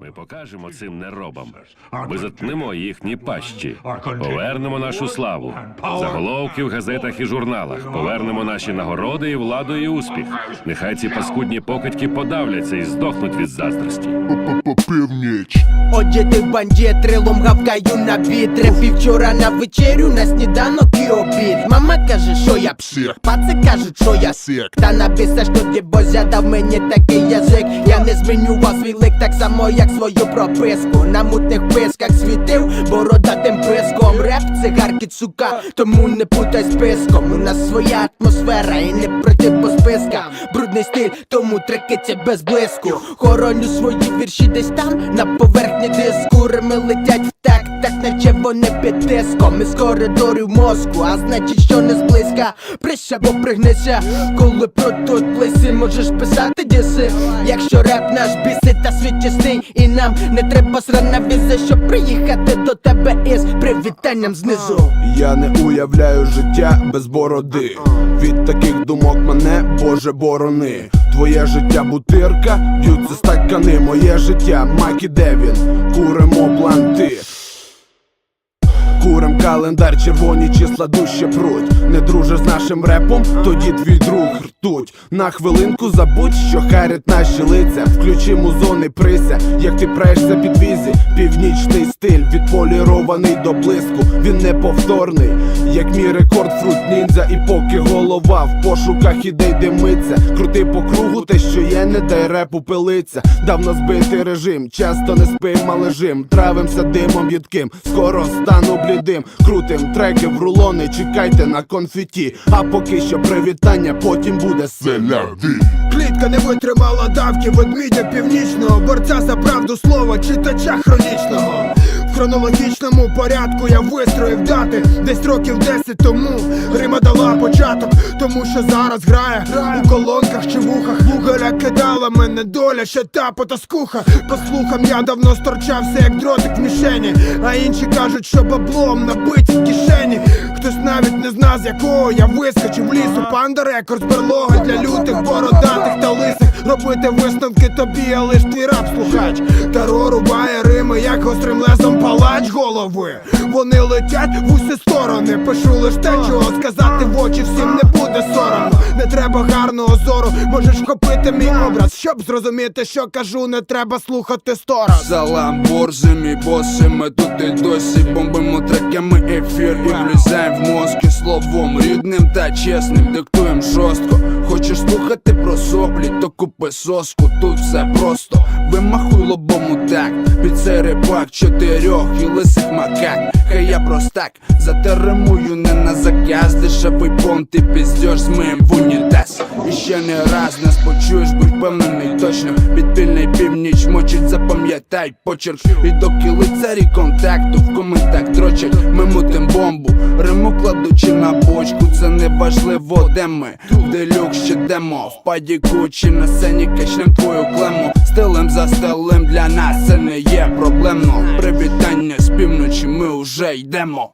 Ми покажемо цим неробам. Ми заткнемо їхні пащі, повернемо нашу славу, заголовки в газетах і журналах, повернемо наші нагороди і владу і успіх. Нехай ці паскудні покидьки подавляться і здохнуть від заздрості. Північ. Отже, ти бандит, трилом гавкаю на вітри Півчора на вечерю, на сніданок і обід Мама каже, що я псих, паци кажуть, що я Сик. Та написе, що ти дав мені такий язик Я не змінював свій лик так само, як свою прописку. На мутних писках світив бородатим приском. Реп, цигарки, цука, тому не путай списком. У нас своя атмосфера і не пройти по спискам Брудний стиль, тому трекиться без блиску. Хороню свої вірші десь там, на поверхні диску. Рими летять наче вони під тиском Із коридорів мозку, а значить, що не зблизька Прищ або пригнися, коли про тут близькі можеш писати діси Якщо реп наш бісить та світ чистий І нам не треба срана віза, щоб приїхати до тебе із привітанням знизу Я не уявляю життя без бороди. Від таких думок мене, Боже, борони. Твоє життя бутирка, б'ються стакани, моє життя, Макі Девін, куримо бланти. Курим календар, червоні числа дужче пруть. Не дружиш з нашим репом, тоді твій друг ртуть. На хвилинку забудь, що харять наші лиця. Включи музони прися, як ти прешся під візі. Північний стиль, відполірований до блиску. Він неповторний, як мій рекорд фрут ніндзя. І поки голова в пошуках ідей димиться. Крути по кругу, те, що є, не дай репу пилиться. Давно збитий режим, часто не спим, а лежим. Травимся димом їдким, скоро стану блідим. Крутим треки в рулони, чекайте на конфеті. А поки що привітання, потім буде. Селяди. Клітка не витримала давки ведмідя північного борця за правду слова, читача хронічного. Хронологічному порядку я вистроїв дати десь років 10 тому. Рима дала початок, тому що зараз грає у колонках чи вухах. Голя кидала мене доля, ще та потаскуха. По слухам я давно сторчався, як дротик в мішені. А інші кажуть, що баблом набиті в кишені. Хтось навіть не зна, з якого я вискочив в лісу. Панда рекорд берлога для лютих, бородатих та лисих. Робити висновки тобі, але ж твій раб слухач. Таро рубає рими, як гострим лезом палач голови. Вони летять в усі сторони. Пишу лиш те, чого сказати в очі всім не буде соромно. Не треба гарного зору, можеш вхопити мій образ. Щоб зрозуміти, що кажу, не треба слухати сто раз. Салам борзим і боси, ми тут і досі бомбимо треками ефір і влізаєм в мозки словом рідним та чесним, диктуєм жорстко. Хочеш слухати про соплі, то купи соску, тут все просто. Вимахуй лобом у так, під цей рибак чотирьох і лисих макак. Хай я простак, затеремую не на заказ, дешевий понт ти піздєш з моїм в унітаз. І ще не раз нас почуєш, будь впевнений точно. Підпільний північ мочить, запам'ятай почерк. І доки лицарі контакту в коментах дрочать, ми мутим бомбу, риму кладучи на бочку, це не важливо, де ми. Делюкс ще демо, в падіку чи на сцені качнем твою клему. Стилем за стилем для нас це не є проблемно. Привітання з півночі, ми вже йдемо.